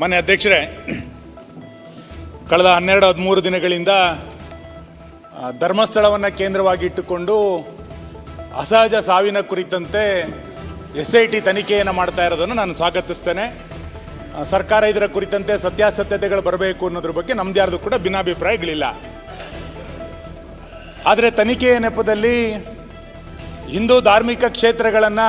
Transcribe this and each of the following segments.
ಮಾನ್ಯ ಅಧ್ಯಕ್ಷರೇ, ಕಳೆದ ಹನ್ನೆರಡು ಹದಿಮೂರು ದಿನಗಳಿಂದ ಧರ್ಮಸ್ಥಳವನ್ನು ಕೇಂದ್ರವಾಗಿ ಇಟ್ಟುಕೊಂಡು ಅಸಹಜ ಸಾವಿನ ಕುರಿತಂತೆ ಎಸ್ ಐ ಟಿ ತನಿಖೆಯನ್ನು ಮಾಡ್ತಾ ಇರೋದನ್ನು ನಾನು ಸ್ವಾಗತಿಸ್ತೇನೆ. ಸರ್ಕಾರ ಇದರ ಕುರಿತಂತೆ ಸತ್ಯಾಸತ್ಯತೆಗಳು ಬರಬೇಕು ಅನ್ನೋದ್ರ ಬಗ್ಗೆ ನಮ್ದು ಯಾರ್ದು ಕೂಡ ಭಿನ್ನಾಭಿಪ್ರಾಯಗಳಿಲ್ಲ. ಆದರೆ ತನಿಖೆಯ ನೆಪದಲ್ಲಿ ಹಿಂದೂ ಧಾರ್ಮಿಕ ಕ್ಷೇತ್ರಗಳನ್ನು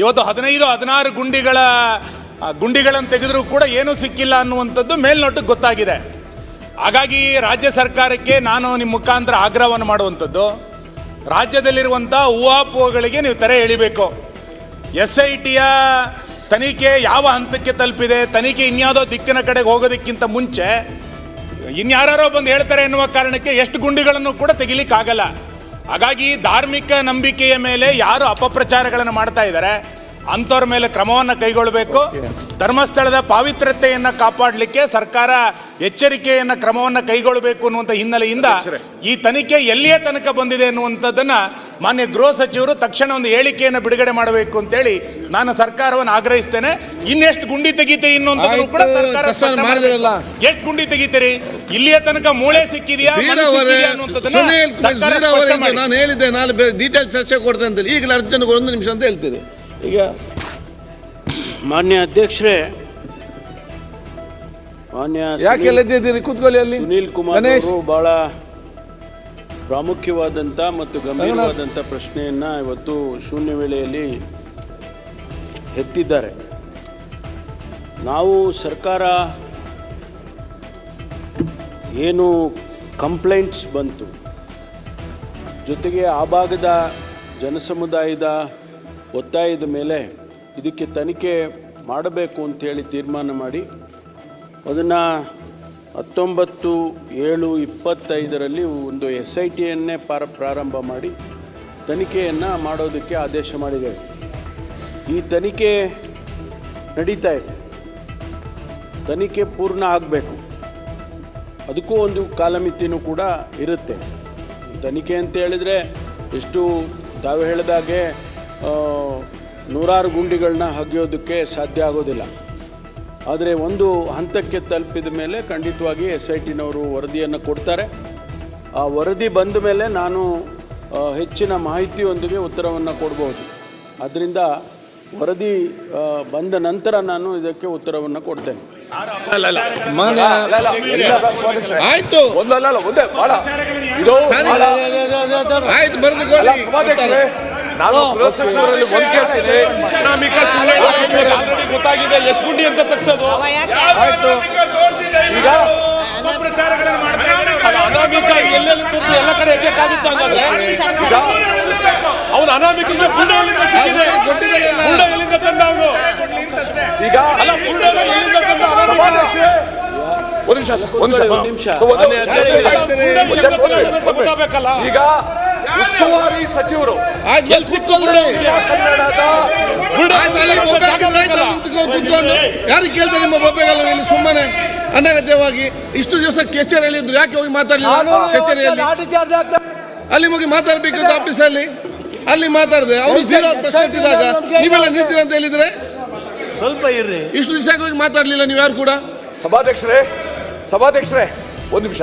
ಇವತ್ತು ಹದಿನೈದು, ಹದಿನಾರು ಗುಂಡಿಗಳ ಗುಂಡಿಗಳನ್ನು ತೆಗೆದರೂ ಕೂಡ ಏನೂ ಸಿಕ್ಕಿಲ್ಲ ಅನ್ನುವಂಥದ್ದು ಮೇಲ್ನೋಟಕ್ಕೆ ಗೊತ್ತಾಗಿದೆ. ಹಾಗಾಗಿ ರಾಜ್ಯ ಸರ್ಕಾರಕ್ಕೆ ನಾನು ನಿಮ್ಮ ಮುಖಾಂತರ ಆಗ್ರಹವನ್ನು ಮಾಡುವಂಥದ್ದು, ರಾಜ್ಯದಲ್ಲಿರುವಂಥ ಊಹಾಪೋಹಗಳಿಗೆ ನೀವು ತೆರೆ ಎಳಿಬೇಕು. ಎಸ್ ಐ ಟಿಯ ತನಿಖೆ ಯಾವ ಹಂತಕ್ಕೆ ತಲುಪಿದೆ, ತನಿಖೆ ಇನ್ಯಾವುದೋ ದಿಕ್ಕಿನ ಕಡೆಗೆ ಹೋಗೋದಕ್ಕಿಂತ ಮುಂಚೆ ಇನ್ಯಾರೋ ಬಂದು ಹೇಳ್ತಾರೆ ಎನ್ನುವ ಕಾರಣಕ್ಕೆ ಎಷ್ಟು ಗುಂಡಿಗಳನ್ನು ಕೂಡ ತೆಗಿಲಿಕ್ಕಾಗಲ್ಲ. ಹಾಗಾಗಿ ಧಾರ್ಮಿಕ ನಂಬಿಕೆಯ ಮೇಲೆ ಯಾರು ಅಪಪ್ರಚಾರಗಳನ್ನು ಮಾಡ್ತಾ ಇದ್ದಾರೆ ಅಂಥವ್ರ ಮೇಲೆ ಕ್ರಮವನ್ನು ಕೈಗೊಳ್ಳಬೇಕು. ಧರ್ಮಸ್ಥಳದ ಪಾವಿತ್ರ್ಯತೆಯನ್ನು ಕಾಪಾಡಲಿಕ್ಕೆ ಸರ್ಕಾರ ಎಚ್ಚರಿಕೆಯನ್ನ ಕ್ರಮವನ್ನು ಕೈಗೊಳ್ಳಬೇಕು ಅನ್ನುವಂಥ ಹಿನ್ನೆಲೆಯಿಂದ ಈ ತನಿಖೆ ಎಲ್ಲಿಯ ತನಕ ಬಂದಿದೆ ಅನ್ನುವಂಥದ್ದನ್ನ ಮಾನ್ಯ ಗೃಹ ಸಚಿವರು ತಕ್ಷಣ ಒಂದು ಹೇಳಿಕೆಯನ್ನು ಬಿಡುಗಡೆ ಮಾಡಬೇಕು ಅಂತೇಳಿ ನಾನು ಸರ್ಕಾರವನ್ನು ಆಗ್ರಹಿಸ್ತೇನೆ. ಇನ್ನೆಷ್ಟು ಗುಂಡಿ ತೆಗಿತೀರಿ ಇನ್ನೊಂದು ಕೂಡ ಸರ್ಕಾರ. ಎಷ್ಟು ಗುಂಡಿ ತೆಗಿತೀರಿ? ಇಲ್ಲಿಯ ತನಕ ಮೂಳೆ ಸಿಕ್ಕಿದೆಯಾ. ನಾನು ಹೇಳಿದ್ದೆ ನಾನು ಡೀಟೇಲ್ ಚರ್ಚೆ ಕೊಡ್ತೇನೆ ಅಂತೇಳಿ. ಈಗಲೇ ಅರ್ಜೆಂಟ್ ಒಂದು ನಿಮಿಷ ಅಂತ ಹೇಳ್ತೀರಿ. ಈಗ ಮಾನ್ಯ ಅಧ್ಯಕ್ಷರೇ ಮಾನ್ಯ ಯಾಕೆ ಕೂತ್ಕೊಳ್ಳಿ ಅಲ್ಲಿ. ಸುನೀಲ್ ಕುಮಾರ್ ಬಹಳ ಪ್ರಾಮುಖ್ಯವಾದಂಥ ಮತ್ತು ಗಂಭೀರವಾದಂಥ ಪ್ರಶ್ನೆಯನ್ನು ಇವತ್ತು ಶೂನ್ಯ ವೇಳೆಯಲ್ಲಿ ಎತ್ತಿದ್ದಾರೆ. ನಾವು ಸರ್ಕಾರ ಏನು ಕಂಪ್ಲೇಂಟ್ಸ್ ಬಂತು, ಜೊತೆಗೆ ಆ ಭಾಗದ ಜನಸಮುದಾಯದ ಒತ್ತಾಯದ ಮೇಲೆ ಇದಕ್ಕೆ ತನಿಖೆ ಮಾಡಬೇಕು ಅಂತೇಳಿ ತೀರ್ಮಾನ ಮಾಡಿ, ಅದನ್ನು ಹತ್ತೊಂಬತ್ತು ಏಳು ಇಪ್ಪತ್ತೈದರಲ್ಲಿ ಒಂದು ಎಸ್ ಐ ಟಿಯನ್ನೇ ಪಾರ ಪ್ರಾರಂಭ ಮಾಡಿ ತನಿಖೆಯನ್ನು ಮಾಡೋದಕ್ಕೆ ಆದೇಶ ಮಾಡಿದ್ದೇವೆ. ಈ ತನಿಖೆ ನಡೀತಾ ಇದೆ. ತನಿಖೆ ಪೂರ್ಣ ಆಗಬೇಕು. ಅದಕ್ಕೂ ಒಂದು ಕಾಲಮಿತಿನೂ ಕೂಡ ಇರುತ್ತೆ. ತನಿಖೆ ಅಂತ ಹೇಳಿದರೆ ಎಷ್ಟು ತಾವು ಹೇಳಿದಾಗೆ ನೂರಾರು ಗುಂಡಿಗಳನ್ನ ಹಗಿಯೋದಕ್ಕೆ ಸಾಧ್ಯ ಆಗೋದಿಲ್ಲ. ಆದರೆ ಒಂದು ಹಂತಕ್ಕೆ ತಲುಪಿದ ಮೇಲೆ ಖಂಡಿತವಾಗಿ ಎಸ್ ಐ ಟಿನವರು ವರದಿಯನ್ನು ಕೊಡ್ತಾರೆ. ಆ ವರದಿ ಬಂದ ಮೇಲೆ ನಾನು ಹೆಚ್ಚಿನ ಮಾಹಿತಿಯೊಂದಿಗೆ ಉತ್ತರವನ್ನು ಕೊಡ್ಬೋದು. ಅದರಿಂದ ವರದಿ ಬಂದ ನಂತರ ನಾನು ಇದಕ್ಕೆ ಉತ್ತರವನ್ನು ಕೊಡ್ತೇನೆ. ಮಾನ್ಯ ಆಯ್ತು. ನಾನು ಗೃಹ ಸಚಿವರಲ್ಲಿ ಒಂದು ಕೇಳ್ತೀನಿ ಅನಾಮಿಕ ಸುಳ್ಳು ಆಲ್ರೆಡಿ ಗೊತ್ತಾಗಿದೆ ಎಷ್ಟು ಗುಂಡಿ ಅಂತ ತಗ್ಸೋದು ಈಗ? ಅನಾಮಿಕ ಎಲ್ಲೆಲ್ಲಿ ತೋರಿಸಿ? ಎಲ್ಲ ಕಡೆ ಎಕ್ಕಾಗಿತ್ತು ಈಗ? ಅವನು ಅನಾಮಿಕಿಗೆ ಗುಂಡೆ ಎಲ್ಲಿಂದ ಸಿಕ್ಕಿದೆ. ಕೊಟ್ಟಿದ್ದಾರಲ್ಲ. ಗುಂಡೆ ಎಲ್ಲಿಂದ ತಂದ ಅವನು ಈಗ? ಅಲ್ಲ ಗುಂಡೆ ಎಲ್ಲಿಂದ ತಂದ ಅನಾಮಿಕ? ಒಂದು ನಿಮಿಷ ಒಂದ್ ನಿಮಿಷ ಈಗ? ಉಸ್ತುವಾರಿ ಸಚಿವರು. ಯಾರಿಗೆ ಕೇಳ್ತಾರೆ ನಿಮ್ಮ ಮೊಬೈಲ್ ಇಲ್ಲಿ ಸುಮ್ಮನೆ ಅನಗತ್ಯವಾಗಿ? ಇಷ್ಟು ದಿವಸ ಕಚೇರಿಯಲ್ಲಿ ಇದ್ರು ಯಾಕೆ ಹೋಗಿ ಮಾತಾಡಲಿಲ್ಲ? ಕಚೇರಿಯಲ್ಲಿ? ಅಲ್ಲಿ ಹೋಗಿ ಮಾತಾಡ್ಬೇಕಿತ್ತು ಆಫೀಸಲ್ಲಿ ಅಲ್ಲಿ? ಮಾತಾಡಿದೆ. ಅವರು ಜೀರೋ ಪ್ರಶ್ನೆ ಎತ್ತಿದಾಗ ನೀವೆಲ್ಲ ನಿಂತೀರ ಅಂತ ಹೇಳಿದ್ರೆ? ಸ್ವಲ್ಪ ಇರ್ರಿ. ಇಷ್ಟು ದಿವಸ ಹೋಗಿ ಮಾತಾಡ್ಲಿಲ್ಲ ನೀವು ಯಾರು ಕೂಡ? ಸಭಾಧ್ಯಕ್ಷರೇ ಸಭಾಧ್ಯಕ್ಷರೇ ಒಂದು ನಿಮಿಷ.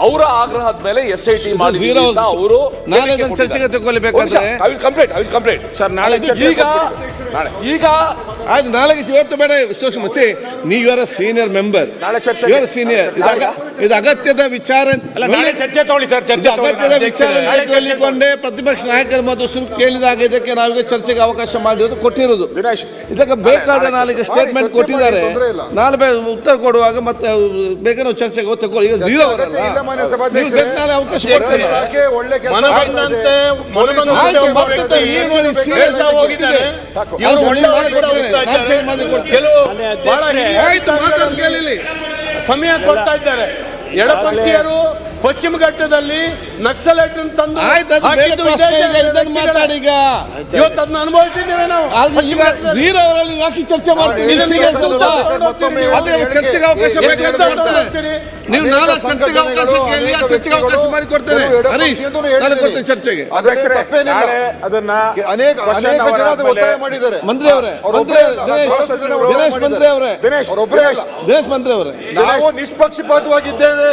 ಅವರ ಆಗ್ರಹದ ಮೇಲೆ ಎಸ್ ಐ ಟಿ. ಅವರು ನಾಳೆ ಚರ್ಚೆಗೆ ತಗೊಳ್ಬೇಕಾದ್ರೆ- complaint I will complaint sir ನಾಳೆ ಚರ್ಚೆ ಈಗ ಈಗ ನಾಳೆ ಇವತ್ತು ಬೇಡ ವಿಶ್ಲೇಷಣೆ ಮಚ್ಚಿ ನೀವು ಇವರ ಸೀನಿಯರ್ ಮೆಂಬರ್ ನಾಳೆ ಚರ್ಚೆ ಇವರ ಸೀನಿಯರ್ ಇದು ಅಗತ್ಯದ ವಿಚಾರ ಅಲ್ಲ ನಾಳೆ ಚರ್ಚೆ ತಗೊಳ್ಳಿ ಸರ್ ಚರ್ಚೆ ಅಗತ್ಯದ ವಿಚಾರ ತೆಗೆದುಕೊಂಡೇ ಪ್ರತಿಪಕ್ಷ ನಾಯಕರ ಮತ್ತು ಸುರು ಕೇಳಿದಾಗ ಇದಕ್ಕೆ ನಾವೀಗ ಚರ್ಚೆಗೆ ಅವಕಾಶ ಮಾಡಿರೋದು ಕೊಟ್ಟಿರೋದು. ದಿನೇಶ್ ಇದಕ್ಕೆ ಬೇಕಾದ ನಾಳೆಗೆ ಸ್ಟೇಟ್ಮೆಂಟ್ ಕೊಟ್ಟಿದ್ದಾರೆ. ನಾಳೆ ಉತ್ತರ ಕೊಡುವಾಗ ಮತ್ತೆ ಬೇಕಾದ್ರೆ ನಾವು ಚರ್ಚೆಗೆ ತಗೊಳ್ಳಿ ಈಗ ಜೀರೋ ಇಲ್ಲ. ಮಾನ್ಯ ಕೇಳಿಲಿ. ಸಮಯ ಕೊಡ್ತಾ ಇದ್ದಾರೆ. ಎಡಪಂಥೀಯರು ಪಶ್ಚಿಮ ಘಟ್ಟದಲ್ಲಿ ನಕ್ಸಲೈಟ್ ತಂದು ಇವತ್ತು ಅದನ್ನ ಅನುಭವಿಸಿದ್ದೇವೆ ನಾವು. ಝೀರೋ ಚರ್ಚೆ ಮಾಡ್ತೀವಿ. ಚರ್ಚೆಗೆ ಅವಕಾಶ ನೀವು ನಾಳೆ ಚರ್ಚೆಗೆ ಅವಕಾಶ ಸಂಘಟನೆಗಳು, ಕೇಳಿ ಆ ಚರ್ಚೆಗೆ ಅವಕಾಶ ಮಾಡಿ ಕೊಡ್ತೇನೆ ಕೆಲವು ಹರೀಶ್ ನಾನು ಕೊಡ್ತೇನೆ ಚರ್ಚೆಗೆ. ಅದರಲ್ಲಿ ತಪ್ಪೇನಿಲ್ಲ. ಅದನ್ನ ಅನೇಕ ಜನ ಅದು ಒತ್ತಾಯ ಮಾಡಿದ್ದಾರೆ. ಮಂತ್ರಿ ಅವರೇ ದಿನೇಶ್ ಮಂತ್ರಿ ಅವರೇ. ದಿನೇಶ್ ಅವರೊಬ್ಬರೇ ದಿನೇಶ್ ಮಂತ್ರಿ ಅವರೇ. ನಾವು ನಿಷ್ಪಕ್ಷಪಾತವಾಗಿದ್ದೇವೆ.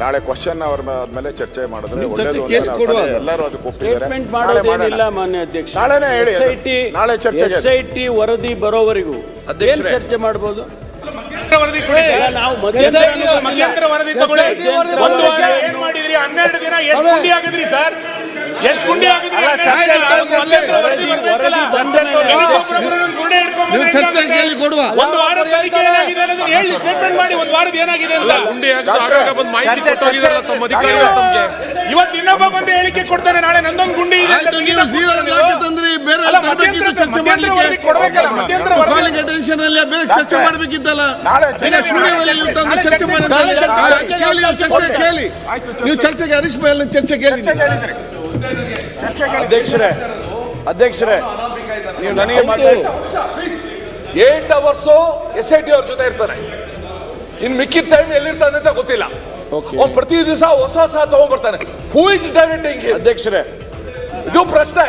ನಾಳೆ ಕ್ವಶನ್ ಅವ್ರ ಆದ್ಮೇಲೆ ಚರ್ಚೆ ಮಾಡಿದ್ರೆ ಒಳ್ಳೇದು ಚರ್ಚೆ ಅಂತ ಕೇಳಿ ನಾವು ಸಲಹೆ ಎಲ್ಲರೂ ಅದಕ್ಕೆ ಒಪ್ಪಿದ್ದಾರೆ ಸ್ಟೇಟ್ಮೆಂಟ್ ನಾಳೆ ಮಾಡೋಣ. ಮಾನ್ಯ ಅಧ್ಯಕ್ಷ ನಾಳೆನೇ ಹೇಳಿ ಅದು. SIT ನಾಳೆ ಚರ್ಚೆಗೆ ಅದು. SIT ವರದಿ ಬರೋವರೆಗೂ ಏನ್ ಅಧ್ಯಕ್ಷರೇ. ಚರ್ಚೆ ಮಾಡಬಹುದು ವರದಿ ಕೊಡಿ ಸರ್. ನಾವು ಮಧ್ಯಂತರ ಮಧ್ಯಂತರ ವರದಿ ತಗೊಳ್ಳಿ ಒಂದು ವಾರ ಏನ್ ಮಾಡಿದ್ರಿ ಹನ್ನೆರಡು ದಿನ ಎಷ್ಟು ಗುಂಡಿ ಆಗಿದ್ರಿ ಸರ್ ಎಷ್ಟು ಗುಂಡಿ ಕೊಡುವ? ಒಂದು ವಾರದ ತನಿಖೆ ಏನಾಗಿದೆ ಅನ್ನೋದನ್ನ ಹೇಳಿ ಸ್ಟೇಟ್ಮೆಂಟ್ ಮಾಡಿ ಒಂದು ವಾರದ ಏನಾಗಿದೆ ಅಂತ. ಇವತ್ತು ಇನ್ನೊಬ್ಬ ಬಂದು ಹೇಳಿಕೆ ಕೊಡ್ತಾನೆ ನಾಳೆ ನಂದೊಂದು ಗುಂಡಿ ಇದೆ ತಂದ್ರಿ ಬೇರೆ ಚರ್ಚೆ ಮಾಡ್ಲಿಕ್ಕೆ. ಅಟೆನ್ಷನ್ ಅಲ್ಲಿ ಬೇರೆ ಚರ್ಚೆ ಚರ್ಚೆ ಮಾಡಿ ಚರ್ಚೆ ಕೇಳಿ ನೀವು ಚರ್ಚೆ ಕೇಳಿ. ನೀವು ಚರ್ಚೆಗೆ ಹರೀಶ್ ಬೈಲ್ ಚರ್ಚೆ ಕೇಳಿ ಅಧ್ಯಕ್ಷರೇ ಅಧ್ಯಕ್ಷರೇ ನೀವು ನನಗೆ ಮಾತಾಡಿ eight hours S I T ಅವ್ರ ಜೊತೆ ಇರ್ತಾರೆ ಇನ್ ಮಿಕ್ಕಿದ ಟೈಮ್ ಎಲ್ಲಿರ್ತಾನೆ ಅಂತ ಗೊತ್ತಿಲ್ಲ. ಅವ್ನು ಪ್ರತಿ ದಿವಸ ಹೊಸ ಹೊಸ ತಗೊಂಡ್ಬರ್ತಾನೆ. ಹೂ ಇಸ್ ಡೈರೆಕ್ಟಿಂಗ್ ಅಧ್ಯಕ್ಷರೇ. ಇದು ಪ್ರಶ್ನೆ.